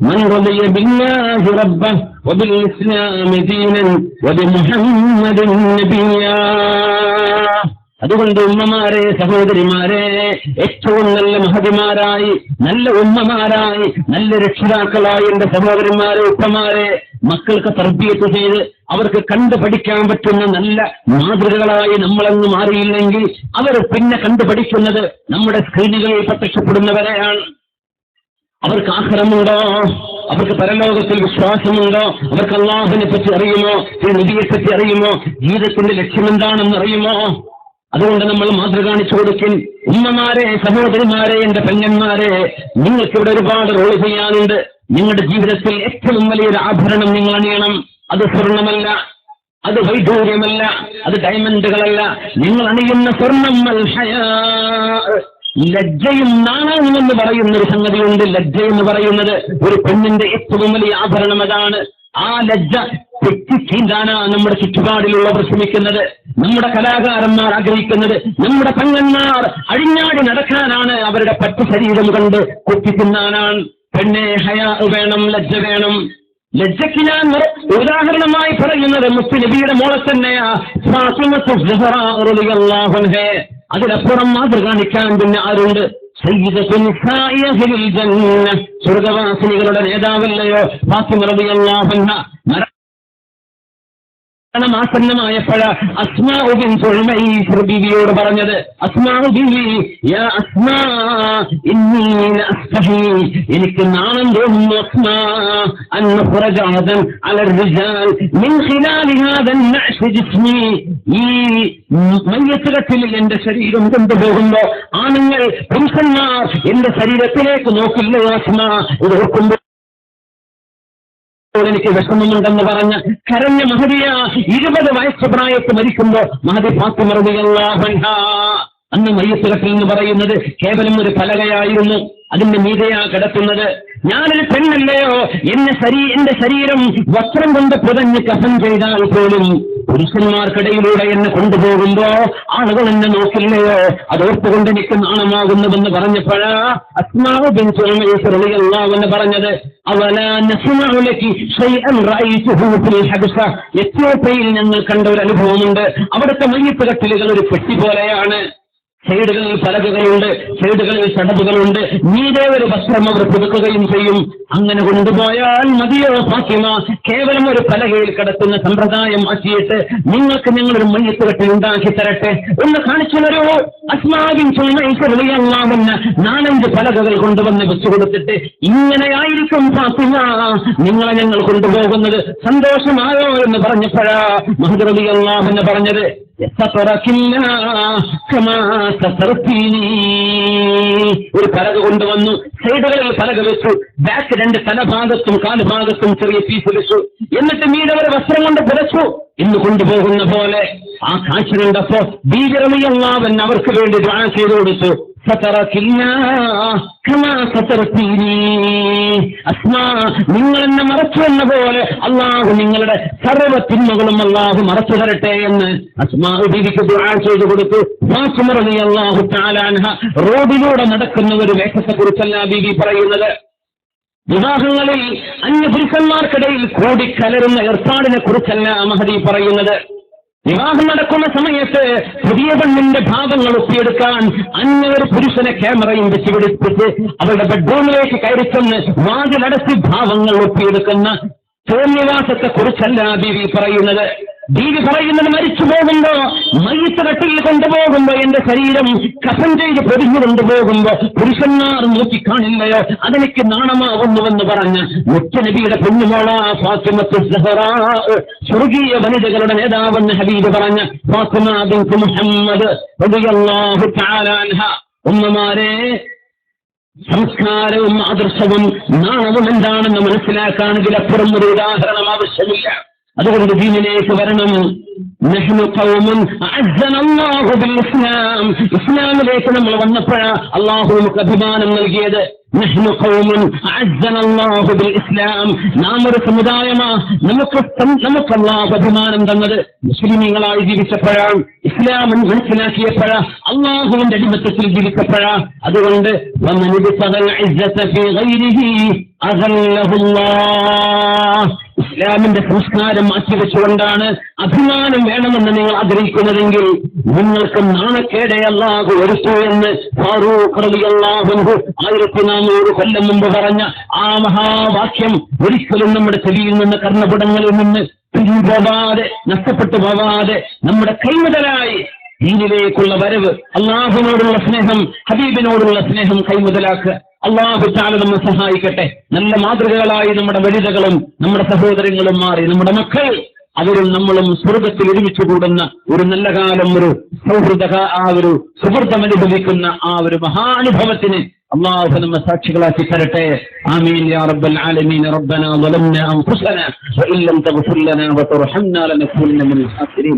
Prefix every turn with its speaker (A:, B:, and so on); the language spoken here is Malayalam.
A: من رضي بالله ربا وبالإسلام دينا وبمحمد نبيا അതുകൊണ്ട് ഉമ്മമാരെ സഹോദരിമാരെ ഏറ്റവും നല്ല മഹതിമാരായി നല്ല ഉമ്മമാരായി നല്ല രക്ഷിതാക്കളായി എന്റെ സഹോദരന്മാരെ ഉപ്പമാരെ മക്കൾക്ക് തർബീയത്ത് ചെയ്ത് അവർക്ക് കണ്ടു പഠിക്കാൻ പറ്റുന്ന നല്ല മാതൃകകളായി നമ്മളങ്ങ് മാറിയില്ലെങ്കിൽ അവർ പിന്നെ കണ്ടുപഠിക്കുന്നത് നമ്മുടെ സ്ക്രീനുകളിൽ പ്രത്യക്ഷപ്പെടുന്നവരെയാണ് അവർക്ക് ആഹ്റമുണ്ടോ അവർക്ക് പരലോകത്തിൽ വിശ്വാസമുണ്ടോ? അവർക്ക് അള്ളാഹുവിനെ പറ്റി അറിയുമോ? ഈ നബിയെ പറ്റി അറിയുമോ? ജീവിതത്തിന്റെ ലക്ഷ്യം എന്താണെന്ന് അറിയുമോ? അതുകൊണ്ട് നമ്മൾ മാതൃ കാണിച്ചു കൊടുക്കും. ഉമ്മമാരെ സഹോദരിമാരെ എന്റെ പെണ്ണന്മാരെ നിങ്ങൾക്ക് ഇവിടെ ഒരുപാട് റോൾ ചെയ്യാനുണ്ട്. നിങ്ങളുടെ ജീവിതത്തിൽ ഏറ്റവും വലിയൊരു ആഭരണം നിങ്ങൾ അണിയണം. അത് സ്വർണമല്ല അത് വൈഡൂര്യമല്ല അത് ഡയമണ്ടുകളല്ല നിങ്ങൾ അണിയുന്ന സ്വർണം. ലജ്ജയും നാണവും എന്ന് പറയുന്ന ഒരു സംഗതിയുണ്ട്. ലജ്ജ എന്ന് പറയുന്നത് ഒരു പെണ്ണിന്റെ ഏറ്റവും വലിയ ആഭരണം അതാണ്. ആ ലജ്ജ തെറ്റിച്ചീന്താണ് നമ്മുടെ ചുറ്റുപാടിലുള്ളവർ ശ്രമിക്കുന്നത് നമ്മുടെ കലാകാരന്മാർ ആഗ്രഹിക്കുന്നത് നമ്മുടെ പെങ്ങന്മാർ അഴിഞ്ഞാടി നടക്കാനാണ് അവരുടെ പറ്റു ശരീരം കണ്ട് കൊത്തി തിന്നാനാണ് പെണ്ണെ ഹയാ വേണം ലജ്ജ വേണം. ലജ്ജയ്ക്ക് ഞാൻ ഉദാഹരണമായി പറയുന്നത് മുസ്ലിം നബിയുടെ മോളെ തന്നെയാ. അൻഹ. അതിലപ്പുറം മാതൃ കാണിക്കാൻ പിന്നെ ആരുണ്ട്. സ്വർഗവാസിനികളുടെ നേതാവല്ലയോ? ഫാത്തിമ റളിയല്ലാഹു അൻഹ. മര- മരണമാസന്നമായപ്പോഴ അസ്മാഉബിൻ ബീവിയോട് പറഞ്ഞത് അസ്മാഉ ബീവി യാ അസ്മാ ഇന്നി ലഅസ്തഹി എനിക്ക് നാണം തോന്നുന്നു അസ്മാ അൻ നുഖ്റജ ഗദൻ അല الرجال من خلال هذا النعش جسمي ഈ മയ്യത്തുകത്തിൽ എന്റെ ശരീരം കൊണ്ടുപോകുമ്പോ ആണുങ്ങൾ പുരുഷന്മാർ എന്റെ ശരീരത്തിലേക്ക് നോക്കില്ല അസ്മാ ഇത് ഓർക്കുമ്പോൾ ഇപ്പോൾ എനിക്ക് വിഷമമുണ്ടെന്ന് പറഞ്ഞ് കരഞ്ഞ മഹതിയ ഇരുപത് വയസ്സ് പ്രായത്ത് മരിക്കുമ്പോ മഹതി ഫാത്തിമറിയല്ലാഹൻഹ അന്ന് മയ്യത്തുകട്ടിൽ എന്ന് പറയുന്നത് കേവലം ഒരു പലകയായിരുന്നു. അതിന്റെ മീതയാ കിടക്കുന്നത്. ഞാനൊരു പെണ്ണല്ലയോ എന്നെ ശരീ എന്റെ ശരീരം വസ്ത്രം കൊണ്ട് പുതഞ്ഞ് കഫൻ ചെയ്താൽ പോലും പുരുഷന്മാർക്കിടയിലൂടെ എന്നെ കൊണ്ടുപോകുമ്പോ ആളുകൾ എന്നെ നോക്കില്ലയോ അത് ഓർത്തുകൊണ്ട് എനിക്ക് നാണമാകുന്നുവെന്ന് പറഞ്ഞപ്പോഴാ അസ്മാവ് ബിൻ പറഞ്ഞത് എത്യോപ്യയിൽ ഞങ്ങൾ കണ്ട ഒരു അനുഭവമുണ്ട്. അവിടുത്തെ മയ്യത്ത് കട്ടിലുകൾ ഒരു പെട്ടി പോലെയാണ്. സൈഡുകളിൽ പലകകളുണ്ട് സൈഡുകളിൽ ചടപ്പുകളുണ്ട് നീതേ ഒരു വസ്ത്രം അവർ പുതുക്കുകയും ചെയ്യും. അങ്ങനെ കൊണ്ടുപോയാൽ മതിയോ ഭാഗ്യമ കേവലം ഒരു പലകയിൽ കിടക്കുന്ന സമ്പ്രദായം മാറ്റിയിട്ട് നിങ്ങൾക്ക് ഞങ്ങളൊരു മയ്യത്ത് കെട്ടി ഉണ്ടാക്കി തരട്ടെ ഒന്ന് കാണിച്ചൊരു അസ്മാവിൻ ചൊല്ലുന്ന നാലഞ്ച് പലകകൾ കൊണ്ടുവന്ന് വെച്ചു കൊടുത്തിട്ട് ഇങ്ങനെയായിരിക്കും ഭാഗ്യമ നിങ്ങളെ ഞങ്ങൾ കൊണ്ടുപോകുന്നത് സന്തോഷമായോ എന്ന് പറഞ്ഞപ്പോഴാ മഹദ്രവിയല്ലാമെന്ന് പറഞ്ഞത് എത്ര തുറക്കില്ല ഒരു പലക കൊണ്ടുവന്നു. സൈഡുകളിൽ പലക വെച്ചു. ബാക്ക് രണ്ട് തലഭാഗത്തും കാൽഭാഗത്തും ചെറിയ പീസ് വെച്ചു. എന്നിട്ട് മീനവരെ വസ്ത്രം കൊണ്ട് പുലച്ചു ഇന്ന് കൊണ്ടുപോകുന്ന പോലെ ആ കാഴ്ച കണ്ടപ്പോ ഭീകരമയല്ലാവൻ അവർക്ക് വേണ്ടി ദ്രാണ ചെയ്തു കൊടുത്തു. സത്തറക്കില്ല അസ്മാ നിങ്ങൾ എന്നെ മറച്ചു എന്ന പോലെ അള്ളാഹു നിങ്ങളുടെ സർവ തിന്മകളും അള്ളാഹു മറച്ചു തരട്ടെ എന്ന് അസ്മാ ചെയ്തു കൊടുത്തു. അള്ളാഹു അൻഹ റോഡിലൂടെ നടക്കുന്ന ഒരു വേഷത്തെ കുറിച്ചല്ല ബീവി പറയുന്നത്. വിവാഹങ്ങളിൽ അന്യ പുരുഷന്മാർക്കിടയിൽ കൂടിക്കലരുന്ന ഏർപ്പാടിനെ കുറിച്ചല്ല മഹദി പറയുന്നത്. വിവാഹം നടക്കുന്ന സമയത്ത് പുതിയ പെണ്ണിന്റെ ഭാഗങ്ങൾ ഒപ്പിയെടുക്കാൻ അന്യ ഒരു പുരുഷനെ ക്യാമറയും വെച്ച് പിടിപ്പിച്ച് അവരുടെ ബെഡ്റൂമിലേക്ക് കയറിച്ചെന്ന് വാതിലടച്ച് ഭാവങ്ങൾ ഒപ്പിയെടുക്കുന്ന തോന്നിവാസത്തെ കുറിച്ചല്ല ബീവി പറയുന്നത്. ബീവി പറയുന്നത് മരിച്ചു പോകുമ്പോ മയ്യത്ത് കട്ടിൽ കൊണ്ടുപോകുമ്പോ എന്റെ ശരീരം കഫൻ ചെയ്ത് പൊതിഞ്ഞു കൊണ്ടുപോകുമ്പോ പുരുഷന്മാർ നോക്കിക്കാണില്ലയോ? അതെനിക്ക് നാണമാവുന്നുവെന്ന് പറഞ്ഞ് മുത്തനബിയുടെ പെണ്ണുമോള ഫാത്തിമത്ത് സ്വർഗീയ വനിതകളുടെ നേതാവെന്ന് ഹബീബ് പറഞ്ഞ ഫാത്തിമ മുഹമ്മദ് ഉമ്മമാരെ സംസ്കാരവും ആദർശവും നാണവും എന്താണെന്ന് മനസ്സിലാക്കാൻ ഇതിലപ്പുറം ഒരു ഉദാഹരണം ആവശ്യമില്ല. അതുകൊണ്ട് ദീനിലേക്ക് വരണം. ഇസ്ലാമിലേക്ക് നമ്മൾ വന്നപ്പോഴാ അള്ളാഹു നമുക്ക് അഭിമാനം നൽകിയത്. ഇസ്ലാം നാം ഒരു സമുദായമാ. നമുക്ക് നമുക്ക് അള്ളാഹ് അഭിമാനം തന്നത് മുസ്ലിമീങ്ങളായി ജീവിച്ചപ്പോഴാണ് ഇസ്ലാം മനസ്സിലാക്കിയപ്പോഴ അള്ളാഹുവിന്റെ അടിമത്തത്തിൽ ജീവിച്ചപ്പോഴാ. അതുകൊണ്ട് ഇസ്ലാമിന്റെ സംസ്കാരം മാറ്റിവെച്ചുകൊണ്ടാണ് അഭിമാനം വേണമെന്ന് നിങ്ങൾ ആഗ്രഹിക്കുന്നതെങ്കിൽ നിങ്ങൾക്ക് നാണക്കേടെ അള്ളാഹു ഒരുത്തു എന്ന് ഫാറൂഖ് അള്ളാഹു ആയിരത്തി നാനൂറ് കൊല്ലം മുമ്പ് പറഞ്ഞ ആ മഹാവാക്യം ഒരിക്കലും നമ്മുടെ ചെവിയിൽ നിന്ന് കർണപുടങ്ങളിൽ നിന്ന് പിൻപോവാതെ നഷ്ടപ്പെട്ടു പോവാതെ നമ്മുടെ കൈമുതലായി ദീനിലേക്കുള്ള വരവ് അള്ളാഹുവിനോടുള്ള സ്നേഹം ഹബീബിനോടുള്ള സ്നേഹം കൈമുതലാക്കുക. അള്ളാഹു താല നമ്മെ സഹായിക്കട്ടെ. നല്ല മാതൃകകളായി നമ്മുടെ വനിതകളും നമ്മുടെ സഹോദരങ്ങളും മാറി നമ്മുടെ മക്കൾ അവരും നമ്മളും സ്വർഗത്തിൽ ഒരുമിച്ച് കൂടുന്ന ഒരു നല്ല കാലം ഒരു സൗഹൃദ ആ ഒരു സുഹൃത്തം അനുഭവിക്കുന്ന ആ ഒരു മഹാനുഭവത്തിന് الله لما ساتشكلاتي ترتي آمين يا رب العالمين ربنا ظلمنا أنفسنا وإن لم تغفر لنا وترحمنا لنكونن من الخاسرين